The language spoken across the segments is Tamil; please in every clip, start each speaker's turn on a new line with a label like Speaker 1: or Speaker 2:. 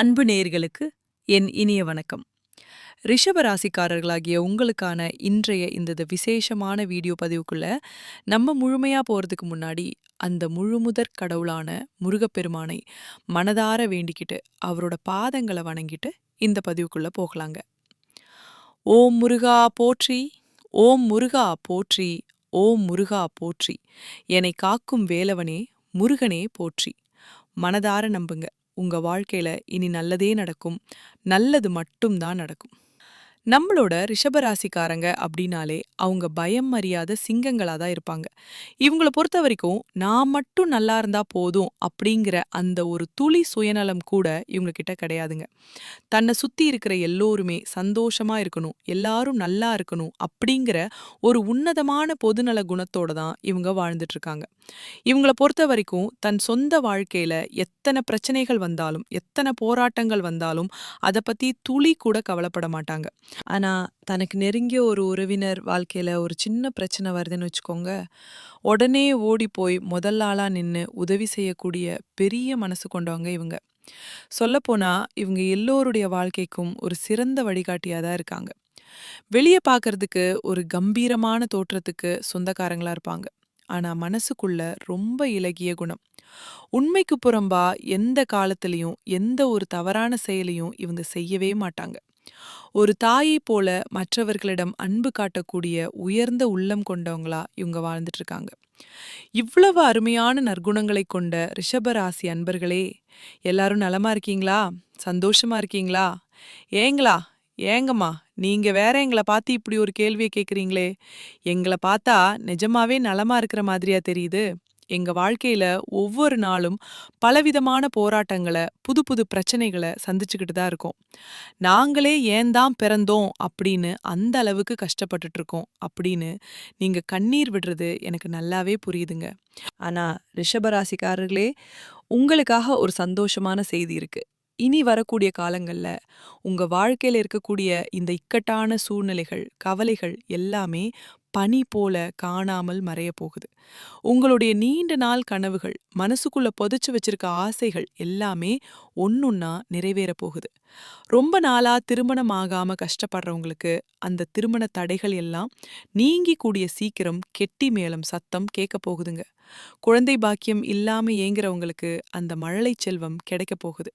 Speaker 1: அன்பு நேயர்களுக்கு என் இனிய வணக்கம். ரிஷபராசிக்காரர்களாகிய உங்களுக்கான இன்றைய இந்த விசேஷமான வீடியோ பதிவுக்குள்ள நம்ம முழுமையா போறதுக்கு முன்னாடி அந்த முழுமுதற் கடவுளான முருகப்பெருமானை மனதார வேண்டிக்கிட்டு அவரோட பாதங்களை வணங்கிட்டு இந்த பதிவுக்குள்ள போகலாங்க. ஓம் முருகா போற்றி ஓம் முருகா போற்றி ஓம் முருகா போற்றி என்னை காக்கும் வேலவனே முருகனே போற்றி. மனதார நம்புங்க. உங்கள் வாழ்க்கையில் இனி நல்லதே நடக்கும். நல்லது மட்டும்தான் நடக்கும். நம்மளோட ரிஷபராசிக்காரங்க அப்படின்னாலே அவங்க பயம் அறியாத சிங்கங்களாக தான் இருப்பாங்க. இவங்கள பொறுத்த வரைக்கும் நான் மட்டும் நல்லா இருந்தா போதும் அப்படிங்கிற அந்த ஒரு துளி சுயநலம் கூட இவங்கக்கிட்ட கிடையாதுங்க. தன்னை சுற்றி இருக்கிற எல்லோருமே சந்தோஷமாக இருக்கணும் எல்லாரும் நல்லா இருக்கணும் அப்படிங்கிற ஒரு உன்னதமான பொதுநல குணத்தோடு தான் இவங்க வாழ்ந்துட்டுருக்காங்க இவங்கள பொறுத்த வரைக்கும் தன் சொந்த வாழ்க்கையில எத்தனை பிரச்சனைகள் வந்தாலும் எத்தனை போராட்டங்கள் வந்தாலும் அதை பத்தி துளி கூட கவலைப்பட மாட்டாங்க. ஆனா தனக்கு நெருங்கிய ஒரு உறவினர் வாழ்க்கையில ஒரு சின்ன பிரச்சனை வருதுன்னு வச்சுக்கோங்க உடனே ஓடி போய் முதல் ஆளா நின்னு உதவி செய்யக்கூடிய பெரிய மனசு கொண்டவங்க இவங்க. சொல்லப்போனால் இவங்க எல்லோருடைய வாழ்க்கைக்கும் ஒரு சிறந்த வழிகாட்டியா தான் இருக்காங்க. வெளியே பார்க்கறதுக்கு ஒரு கம்பீரமான தோற்றத்துக்கு சொந்தக்காரங்களா இருப்பாங்க. ஆனா மனசுக்குள்ள ரொம்ப இலகிய குணம். உண்மைக்கு புறம்பா எந்த காலத்திலையும் எந்த ஒரு தவறான செயலையும் இவங்க செய்யவே மாட்டாங்க. ஒரு தாயை போல மற்றவர்களிடம் அன்பு காட்டக்கூடிய உயர்ந்த உள்ளம் கொண்டவங்களா இவங்க வாழ்ந்துட்டு இருக்காங்க இவ்வளவு அருமையான நற்குணங்களை கொண்ட ரிஷபராசி அன்பர்களே எல்லாரும் நலமா இருக்கீங்களா? சந்தோஷமா இருக்கீங்களா? ஏங்களா? ஏங்கம்மா நீங்க வேற எங்களை பார்த்து இப்படி ஒரு கேள்வியை கேக்குறீங்களே. எங்களை பார்த்தா நிஜமாவே நலமா இருக்கிற மாதிரியா தெரியுது. எங்க வாழ்க்கையில ஒவ்வொரு நாளும் பலவிதமான போராட்டங்களை புது புது பிரச்சனைகளை சந்திச்சுக்கிட்டு தான் இருக்கோம். நாங்களே ஏன் தான் பிறந்தோம் அப்படின்னு அந்த அளவுக்கு கஷ்டப்பட்டுட்டு இருக்கோம் அப்படின்னு நீங்க கண்ணீர் விடுறது எனக்கு நல்லாவே புரியுதுங்க. ஆனா ரிஷபராசிக்காரர்களே உங்களுக்காக ஒரு சந்தோஷமான செய்தி இருக்கு. இனி வரக்கூடிய காலங்கள்ல உங்க வாழ்க்கையில இருக்கக்கூடிய இந்த இக்கட்டான சூழ்நிலைகள் கவலைகள் எல்லாமே பனி போல காணாமல் மறைய போகுது. உங்களுடைய நீண்ட நாள் கனவுகள் மனசுக்குள்ள புதைச்சு வச்சிருக்க ஆசைகள் எல்லாமே ஒன்னொன்னா நிறைவேற போகுது. ரொம்ப நாளா திருமணம் ஆகாம கஷ்டப்படுறவங்களுக்கு அந்த திருமண தடைகள் எல்லாம் நீங்கி கூடிய சீக்கிரம் கெட்டி மேளம் சத்தம் கேட்க போகுதுங்க. குழந்தை பாக்கியம் இல்லாம ஏங்குறவங்களுக்கு அந்த மழலை செல்வம் கிடைக்க போகுது.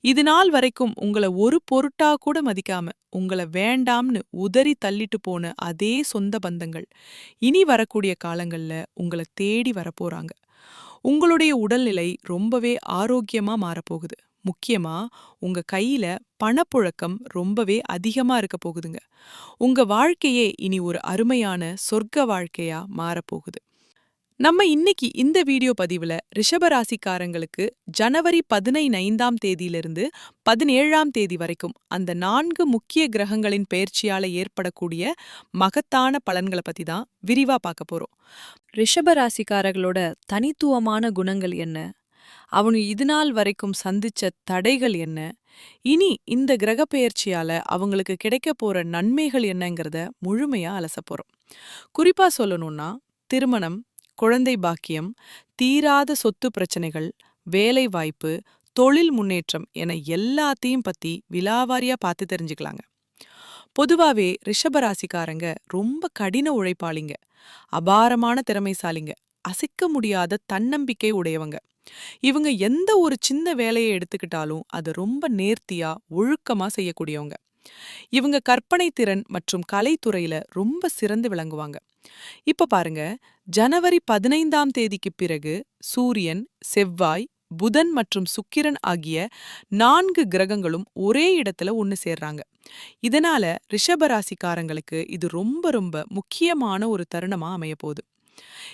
Speaker 1: இது நாள் வரைக்கும் உங்களை ஒரு பொருட்டா கூட மதிக்காம உங்களை வேண்டாம்னு உதறி தள்ளிட்டு போன அதே சொந்த பந்தங்கள் இனி வரக்கூடிய காலங்கள்ல உங்களை தேடி வரப்போறாங்க. உங்களுடைய உடல்நிலை ரொம்பவே ஆரோக்கியமா மாறப்போகுது முக்கியமா உங்க கையில பணப்புழக்கம் ரொம்பவே அதிகமா இருக்க போகுதுங்க. உங்க வாழ்க்கையே இனி ஒரு அருமையான சொர்க்க வாழ்க்கையா மாறப்போகுது. நம்ம இன்னைக்கு இந்த வீடியோ பதிவுல ரிஷபராசிக்காரங்களுக்கு ஜனவரி பதினைந்தாம் தேதியிலிருந்து பதினேழாம் தேதி வரைக்கும் அந்த நான்கு முக்கிய கிரகங்களின் பெயர்ச்சியால ஏற்படக்கூடிய மகத்தான பலன்களை பத்தி தான் விரிவா பார்க்க போறோம். ரிஷபராசிக்காரர்களோட தனித்துவமான குணங்கள் என்ன? அவனு இதுநாள் வரைக்கும் சந்திச்ச தடைகள் என்ன? இனி இந்த கிரக பெயர்ச்சியால அவங்களுக்கு கிடைக்க போற நன்மைகள் என்னங்கிறத முழுமையா அலச போறோம். குறிப்பா சொல்லணும்னா திருமணம் குழந்தை பாக்கியம் தீராத சொத்து பிரச்சனைகள் வேலை வாய்ப்பு தொழில் முன்னேற்றம் என எல்லாத்தையும் பத்தி விலாவாரியா பார்த்து தெரிஞ்சுக்கலாங்க. பொதுவாவே ரிஷபராசிக்காரங்க ரொம்ப கடின உழைப்பாளிங்க. அபாரமான திறமைசாலிங்க. அசைக்க முடியாத தன்னம்பிக்கை உடையவங்க. இவங்க எந்த ஒரு சின்ன வேலையை எடுத்துக்கிட்டாலும் அதை ரொம்ப நேர்த்தியா ஒழுக்கமா செய்யக்கூடியவங்க. இவங்க கற்பனை திறன் மற்றும் கலைத்துறையில ரொம்ப சிறந்து விளங்குவாங்க. இப்ப பாருங்க ஜனவரி பதினைந்தாம் தேதிக்கு பிறகு சூரியன் செவ்வாய் புதன் மற்றும் சுக்கிரன் ஆகிய நான்கு கிரகங்களும் ஒரே இடத்துல ஒன்னு சேர்றாங்க. இதனால ரிஷபராசிக்காரங்களுக்கு இது ரொம்ப ரொம்ப முக்கியமான ஒரு தருணமா அமைய போகுது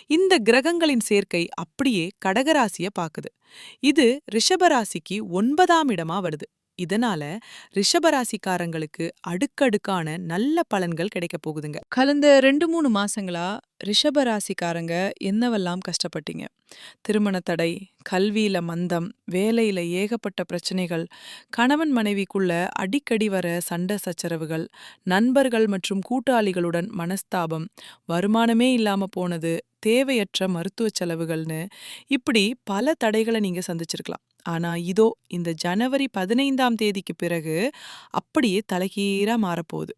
Speaker 1: இந்த கிரகங்களின் சேர்க்கை அப்படியே கடகராசிய பாக்குது இது ரிஷபராசிக்கு ஒன்பதாம் இடமா வருது. இதனால ரிஷபராசிக்காரங்களுக்கு அடுக்கடுக்கான நல்ல பலன்கள் கிடைக்க போகுதுங்க. கலந்த ரெண்டு மூணு மாசங்களா ரிஷபராசிக்காரங்க என்னவெல்லாம் கஷ்டப்பட்டீங்க? திருமண தடை கல்வியில மந்தம் வேலையில ஏகப்பட்ட பிரச்சனைகள் கணவன் மனைவிக்குள்ள அடிக்கடி வர சண்டை சச்சரவுகள் நண்பர்கள் மற்றும் கூட்டாளிகளுடன் மனஸ்தாபம் வருமானமே இல்லாம போனது தேவையற்ற மருத்துவ செலவுகள்னு இப்படி பல தடைகளை நீங்க சந்திச்சிருக்கலாம். ஆனா இதோ இந்த ஜனவரி பதினைந்தாம் தேதிக்கு பிறகு அப்படியே தலைகீரா மாறப்போகுது.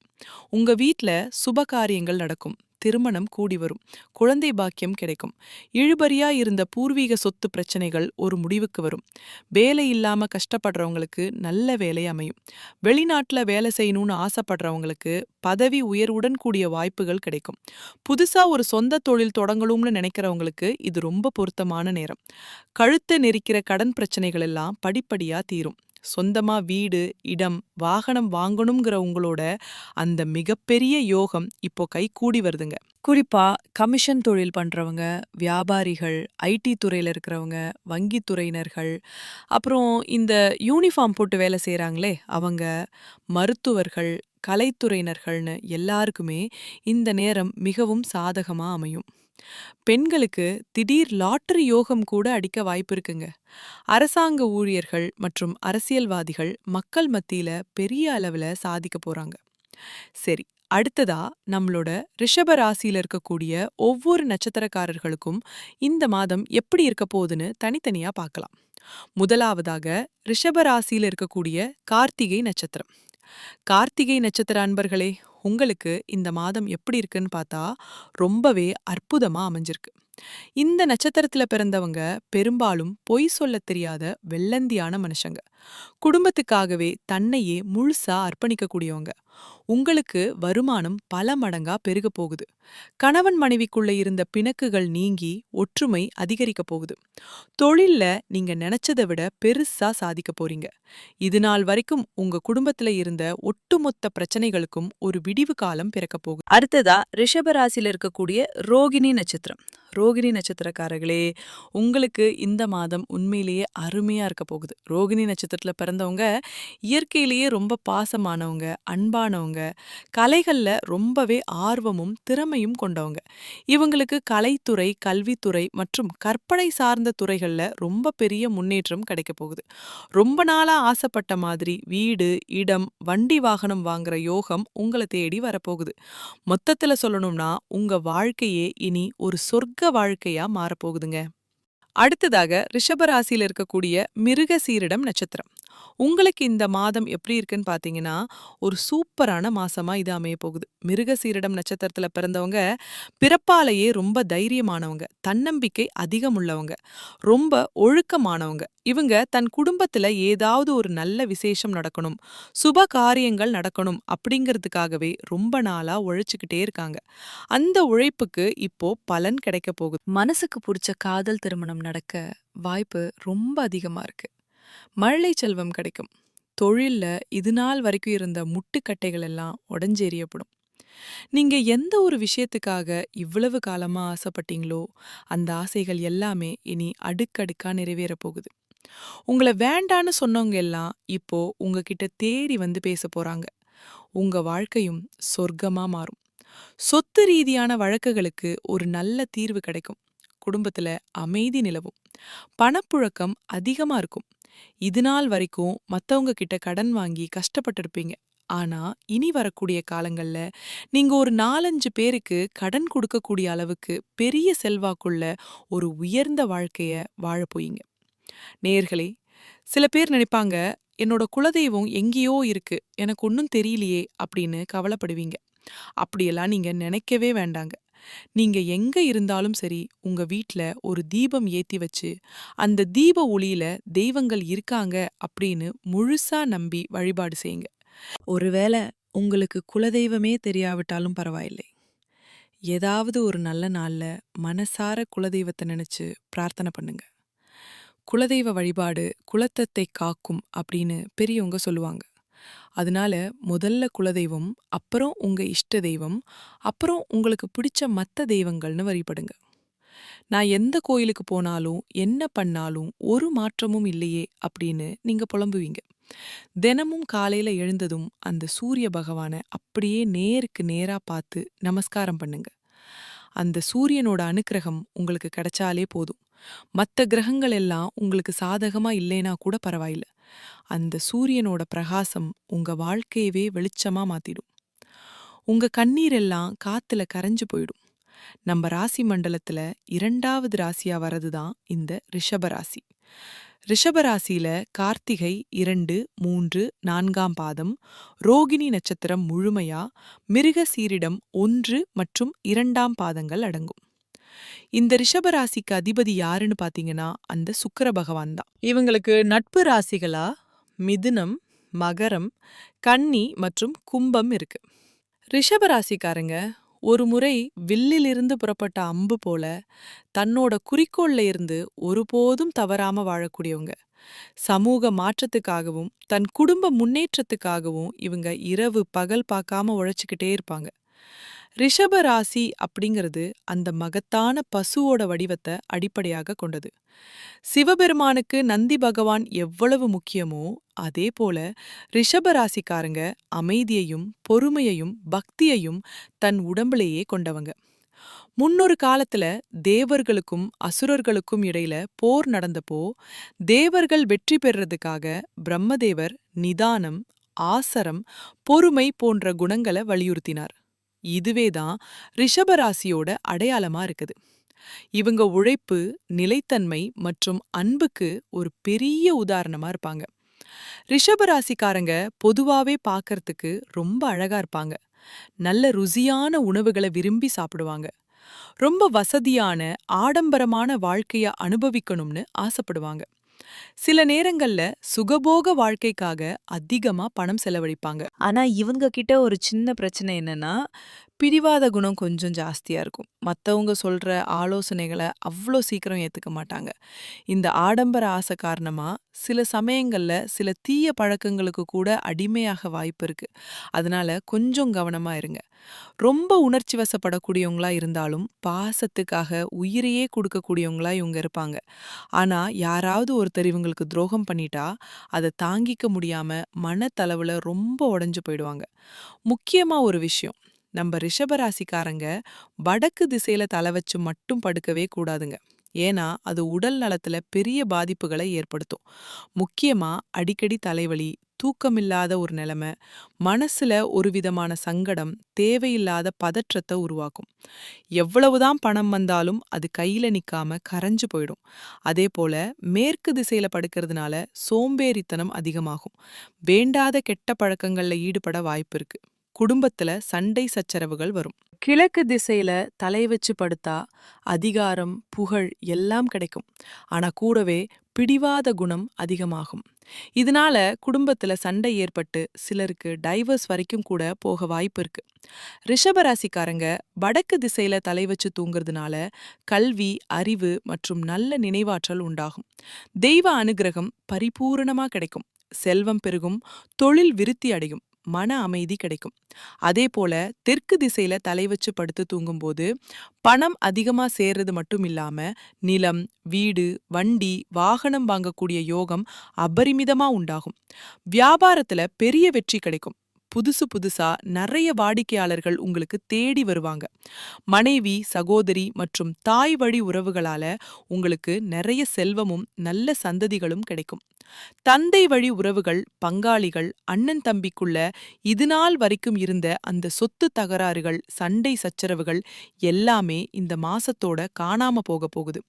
Speaker 1: உங்க வீட்ல சுப காரியங்கள் நடக்கும். திருமணம் கூடி வரும் குழந்தை பாக்கியம் கிடைக்கும். இழுபறியா இருந்த பூர்வீக சொத்து பிரச்சனைகள் ஒரு முடிவுக்கு வரும். வேலை இல்லாம கஷ்டப்படுறவங்களுக்கு நல்ல வேலை அமையும். வெளிநாட்டுல வேலை செய்யணும்னு ஆசைப்படுறவங்களுக்கு பதவி உயர்வுடன் கூடிய வாய்ப்புகள் கிடைக்கும். புதுசா ஒரு சொந்த தொழில் தொடங்கணும்னு நினைக்கிறவங்களுக்கு இது ரொம்ப பொருத்தமான நேரம். கழுத்தை நெரிக்கிற கடன் பிரச்சனைகள் எல்லாம் படிப்படியா தீரும். சொந்தமா வீடு இடம் வாகனம் வாங்கணுங்கிற உங்களோட அந்த மிகப்பெரிய யோகம் இப்போ கை கூடி வருதுங்க. குறிப்பா கமிஷன் தொழில் பண்றவங்க வியாபாரிகள் ஐடி துறையில இருக்கிறவங்க வங்கி துறையினர்கள் அப்புறம் இந்த யூனிஃபார்ம் போட்டு வேலை செய்கிறாங்களே அவங்க மருத்துவர்கள் கலைத்துறையினர்கள்னு எல்லாருக்குமே இந்த நேரம் மிகவும் சாதகமா அமையும். பெண்களுக்கு திடீர் லாட்டரி யோகம் கூட அடிக்க வாய்ப்பு இருக்குங்க. அரசாங்க ஊழியர்கள் மற்றும் அரசியல்வாதிகள் மக்கள் மத்தியில பெரிய அளவுல சாதிக்க போறாங்க. சரி அடுத்ததா நம்மளோட ரிஷப ராசியில இருக்கக்கூடிய ஒவ்வொரு நட்சத்திரக்காரர்களுக்கும் இந்த மாதம் எப்படி இருக்க போகுதுன்னு தனித்தனியா பார்க்கலாம். முதலாவதாக ரிஷப ராசியில இருக்கக்கூடிய கார்த்திகை நட்சத்திரம். கார்த்திகை நட்சத்திர அன்பர்களே உங்களுக்கு இந்த மாதம் எப்படி இருக்குன்னு பார்த்தா ரொம்பவே அற்புதமா அமைஞ்சிருக்கு. இந்த நட்சத்திரத்துல பிறந்தவங்க பெரும்பாலும் பொய் சொல்ல தெரியாத வெள்ளந்தியான மனுஷங்க. குடும்பத்துக்காகவே தன்னையே முழுசா அர்ப்பணிக்கக்கூடியவங்க. உங்களுக்கு வருமானம் பல மடங்கா பெருக போகுது. கணவன் மனைவிக்குள்ள இருந்த பிணக்குகள் நீங்கி ஒற்றுமை அதிகரிக்க போகுது. தொழில்ல நீங்க நினைச்சதை விட பெருசா சாதிக்க போறீங்க. இது நாள் வரைக்கும் உங்க குடும்பத்துல இருந்த ஒட்டுமொத்த பிரச்சனைகளுக்கும் ஒரு விடிவு காலம் பிறக்க போகுது. அடுத்ததா ரிஷபராசியில இருக்கக்கூடிய ரோகிணி நட்சத்திரம். ரோகிணி நட்சத்திரக்காரர்களே உங்களுக்கு இந்த மாதம் உண்மையிலேயே அருமையா இருக்க போகுது. ரோகிணி நட்சத்திரத்துல பிறந்தவங்க இயற்கையிலேயே ரொம்ப பாசமானவங்க தெளிவானவங்க கலைகள்ல ரொம்பவே ஆர்வமும் திறமையும் கொண்டவங்க. இவங்களுக்கு கலைத்துறை கல்வித்துறை மற்றும் கற்பனை சார்ந்த துறைகள்ல ரொம்ப பெரிய முன்னேற்றம் கிடைக்க போகுது. ரொம்ப நாளா ஆசைப்பட்ட மாதிரி வீடு இடம் வண்டி வாகனம் வாங்குற யோகம் உங்களை தேடி வரப்போகுது. மொத்தத்துல சொல்லணும்னா உங்க வாழ்க்கையே இனி ஒரு சொர்க்க வாழ்க்கையா மாறப்போகுதுங்க அடுத்ததாக ரிஷபராசியில இருக்கக்கூடிய மிருக சீரிடம் நட்சத்திரம். உங்களுக்கு இந்த மாதம் எப்படி இருக்குன்னு பார்த்தீங்கன்னா ஒரு சூப்பரான மாசமா இது அமைய போகுது. மிருக சீரிடம் நட்சத்திரத்துல பிறந்தவங்க பிறப்பாலேயே ரொம்ப தைரியமானவங்க தன்னம்பிக்கை அதிகம் உள்ளவங்க ரொம்ப ஒழுக்கமானவங்க. இவங்க தன் குடும்பத்துல ஏதாவது ஒரு நல்ல விசேஷம் நடக்கணும் சுப காரியங்கள் நடக்கணும் அப்படிங்கிறதுக்காகவே ரொம்ப நாளா உழைச்சுக்கிட்டே இருக்காங்க. அந்த உழைப்புக்கு இப்போ பலன் கிடைக்க போகுது. மனசுக்கு பிடிச்ச காதல் திருமணம் நடக்க வாய்ப்பு ரொம்ப அதிகமா இருக்கு. மழலை செல்வம் கிடைக்கும். தொழில்ல இது நாள் வரைக்கும் இருந்த முட்டுக்கட்டைகள் எல்லாம் உடஞ்சேறியப்படும். நீங்க எந்த ஒரு விஷயத்துக்காக இவ்வளவு காலமா ஆசைப்பட்டீங்களோ அந்த ஆசைகள் எல்லாமே இனி அடுக்கடுக்கா நிறைவேற போகுது. உங்களை வேண்டான்னு சொன்னவங்க எல்லாம் இப்போ உங்ககிட்ட தேடி வந்து பேச போறாங்க. உங்க வாழ்க்கையும் சொர்க்கமா மாறும். சொத்து ரீதியான வழக்குகளுக்கு ஒரு நல்ல தீர்வு கிடைக்கும். குடும்பத்துல அமைதி நிலவும். பணப்புழக்கம் அதிகமா இருக்கும். இது நாள் வரைக்கும் மற்றவங்க கிட்ட கடன் வாங்கி கஷ்டப்பட்டிருப்பீங்க. ஆனா இனி வரக்கூடிய காலங்கள்ல நீங்க ஒரு நாலஞ்சு பேருக்கு கடன் கொடுக்கக்கூடிய அளவுக்கு பெரிய செல்வாக்குள்ள ஒரு உயர்ந்த வாழ்க்கைய வாழப் போயீங்க நேர்களே சில பேர் நினைப்பாங்க என்னோட குலதெய்வம் எங்கேயோ இருக்கு. எனக்கு ஒன்றும் தெரியலையே அப்படின்னு கவலைப்படுவீங்க. அப்படியெல்லாம் நீங்க நினைக்கவே வேண்டாங்க. நீங்க எங்க இருந்தாலும் சரி உங்க வீட்ல ஒரு தீபம் ஏத்தி வச்சு அந்த தீப ஒளியில தெய்வங்கள் இருக்காங்க அப்படின்னு முழுசா நம்பி வழிபாடு செய்யுங்க. ஒருவேளை உங்களுக்கு குலதெய்வமே தெரியாவிட்டாலும் பரவாயில்லை. ஏதாவது ஒரு நல்ல நாள்ல மனசார குலதெய்வத்தை நினைச்சு பிரார்த்தனை பண்ணுங்க. குலதெய்வ வழிபாடு குலத்தத்தை காக்கும் அப்படின்னு பெரியவங்க சொல்லுவாங்க. அதனால முதல்ல குலதெய்வம் அப்புறம் உங்க இஷ்ட தெய்வம் அப்புறம் உங்களுக்கு பிடிச்ச மத்த தெய்வங்கள்னு வழிபடுங்க நான் எந்த கோயிலுக்கு போனாலும் என்ன பண்ணாலும் ஒரு மாற்றமும் இல்லையே அப்படின்னு நீங்க புலம்புவீங்க. தினமும் காலையில எழுந்ததும் அந்த சூரிய பகவானை அப்படியே நேருக்கு நேரா பார்த்து நமஸ்காரம் பண்ணுங்க. அந்த சூரியனோட அனுக்கிரகம் உங்களுக்கு கிடைச்சாலே போதும். மத்த கிரகங்கள் எல்லாம் உங்களுக்கு சாதகமா இல்லைனா கூட பரவாயில்ல. அந்த சூரியனோட பிரகாசம் உங்க வாழ்க்கையவே வெளிச்சமா மாத்திடும். உங்க கண்ணீர் எல்லாம் காத்துல கரைஞ்சு போயிடும். நம்ம ராசி மண்டலத்துல இரண்டாவது ராசியா வரதுதான் இந்த ரிஷப ராசி. ரிஷபராசியில கார்த்திகை இரண்டு மூன்று நான்காம் பாதம் ரோகிணி நட்சத்திரம் முழுமையா மிருக சீரிடம் ஒன்று மற்றும் இரண்டாம் பாதங்கள் அடங்கும். இந்த ரிஷபராசிக்கு அதிபதி யாருன்னு பாத்தீங்கன்னா அந்த சுக்கர பகவான் தான். இவங்களுக்கு நட்பு ராசிகளா? மிதுனம் மகரம் கன்னி மற்றும் கும்பம் இருக்கு. ரிஷபராசிக்காரங்க ஒரு முறை வில்லிலிருந்து புறப்பட்ட அம்பு போல தன்னோட குறிக்கோள்ல இருந்து ஒருபோதும் தவறாம வாழக்கூடியவங்க. சமூக மாற்றத்துக்காகவும் தன் குடும்ப முன்னேற்றத்துக்காகவும் இவங்க இரவு பகல் பார்க்காம உழைச்சிக்கிட்டே இருப்பாங்க. ரிஷப ராசி அப்படிங்கிறது அந்த மகத்தான பசுவோட வடிவத்தை அடிப்படையாக கொண்டது. சிவபெருமானுக்கு நந்தி பகவான் எவ்வளவு முக்கியமோ அதே போல ரிஷப ராசிக்காரங்க அமைதியையும் பொறுமையையும் பக்தியையும் தன் உடம்புலேயே கொண்டவங்க. முன்னொரு காலத்துல தேவர்களுக்கும் அசுரர்களுக்கும் இடையில போர் நடந்தப்போ தேவர்கள் வெற்றி பெறுறதுக்காக பிரம்மதேவர் நிதானம் ஆசரம் பொறுமை போன்ற குணங்களை வலியுறுத்தினார். இதுவேதான் ரிஷபராசியோட அடையாளமா இருக்குது. இவங்க உழைப்பு நிலைத்தன்மை மற்றும் அன்புக்கு ஒரு பெரிய உதாரணமா இருப்பாங்க. ரிஷபராசிக்காரங்க பொதுவாவே பார்க்கறதுக்கு ரொம்ப அழகா இருப்பாங்க. நல்ல ருசியான உணவுகளை விரும்பி சாப்பிடுவாங்க. ரொம்ப வசதியான ஆடம்பரமான வாழ்க்கைய அனுபவிக்கணும்னு ஆசைப்படுவாங்க. சில நேரங்கள்ல சுகபோக வாழ்க்கைக்காக அதிகமா பணம் செலவழிப்பாங்க. ஆனா இவங்க கிட்ட ஒரு சின்ன பிரச்சனை என்னன்னா பிடிவாத குணம் கொஞ்சம் ஜாஸ்தியா இருக்கும். மத்தவங்க சொல்ற ஆலோசனைகளை அவ்வளோ சீக்கிரம் ஏத்துக்க மாட்டாங்க. இந்த ஆடம்பர ஆசை காரணமா சில சமயங்கள்ல சில தீய பழக்கங்களுக்கு கூட அடிமையாக வாய்ப்பு இருக்கு. அதனால கொஞ்சம் கவனமா இருங்க. ரொம்ப உணர்ச்சி வசப்படக்கூடியவங்களா இருந்தாலும் பாசத்துக்காக உயிரையே கொடுக்கக்கூடியவங்களா இவங்க இருப்பாங்க. ஆனா யாராவது ஒருத்தர் இவங்களுக்கு துரோகம் பண்ணிட்டா அதை தாங்கிக்க முடியாம மனத்தளவுல ரொம்ப உடைஞ்சு போயிடுவாங்க. முக்கியமா ஒரு விஷயம் நம்ம ரிஷபராசிக்காரங்க வடக்கு திசையில தலை வச்சு மட்டும் படுக்கவே கூடாதுங்க. ஏன்னா அது உடல் நலத்துல பெரிய பாதிப்புகளை ஏற்படுத்தும். முக்கியமா அடிக்கடி தலைவலி தூக்கமில்லாத ஒரு நிலைமை மனசுல ஒரு விதமான சங்கடம் தேவையில்லாத பதற்றத்தை உருவாக்கும். எவ்வளவுதான் பணம் வந்தாலும் அது கையில நிக்காம கரைஞ்சு போயிடும். அதே போல மேற்கு திசையில படுக்கிறதுனால சோம்பேறித்தனம் அதிகமாகும். வேண்டாத கெட்ட பழக்கங்கள்ல ஈடுபட வாய்ப்பு இருக்கு. குடும்பத்துல சண்டை சச்சரவுகள் வரும். கிழக்கு திசையில தலை வச்சு படுத்தா அதிகாரம் புகழ் எல்லாம் கிடைக்கும். ஆனா கூடவே பிடிவாத குணம் அதிகமாகும். இதனால குடும்பத்துல சண்டை ஏற்பட்டு சிலருக்கு டைவர்ஸ் வரைக்கும் கூட போக வாய்ப்பு இருக்கு. ரிஷபராசிக்காரங்க வடக்கு திசையில தலை வச்சு தூங்குறதுனால கல்வி அறிவு மற்றும் நல்ல நினைவாற்றல் உண்டாகும். தெய்வ அனுகிரகம் பரிபூரணமா கிடைக்கும். செல்வம் பெருகும் தொழில் விருத்தி அடையும். மன அமைதி கிடைக்கும். அதே போல தெற்கு திசையில தலை வச்சு படுத்து தூங்கும்போது பணம் அதிகமா சேர்றது மட்டும் இல்லாம நிலம் வீடு வண்டி வாகனம் வாங்கக்கூடிய யோகம் அபரிமிதமா உண்டாகும். வியாபாரத்துல பெரிய வெற்றி கிடைக்கும். புதுசு புதுசா நிறைய வாடிக்கையாளர்கள் உங்களுக்கு தேடி வருவாங்க. மனைவி சகோதரி மற்றும் தாய் வழி உறவுகளால உங்களுக்கு நிறைய செல்வமும் நல்ல சந்ததிகளும் கிடைக்கும். தந்தை வழி உறவுகள் பங்காளிகள் அண்ணன் தம்பிக்குள்ள இதுநாள் வரைக்கும் இருந்த அந்த சொத்து தகராறுகள் சண்டை சச்சரவுகள் எல்லாமே இந்த மாசத்தோட காணாம போக போகுது.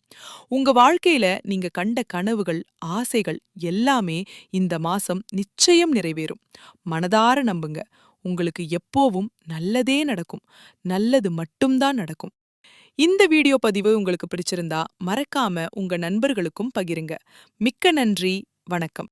Speaker 1: உங்க வாழ்க்கையில நீங்க கண்ட கனவுகள் ஆசைகள் எல்லாமே இந்த மாசம் நிச்சயம் நிறைவேறும். மனதார நம்புங்க உங்களுக்கு எப்போவும் நல்லதே நடக்கும். நல்லது மட்டும்தான் நடக்கும். இந்த வீடியோ பதிவு உங்களுக்கு பிடிச்சிருந்தா மறக்காம உங்க நண்பர்களுக்கும் பகிருங்க. மிக்க நன்றி. வணக்கம்.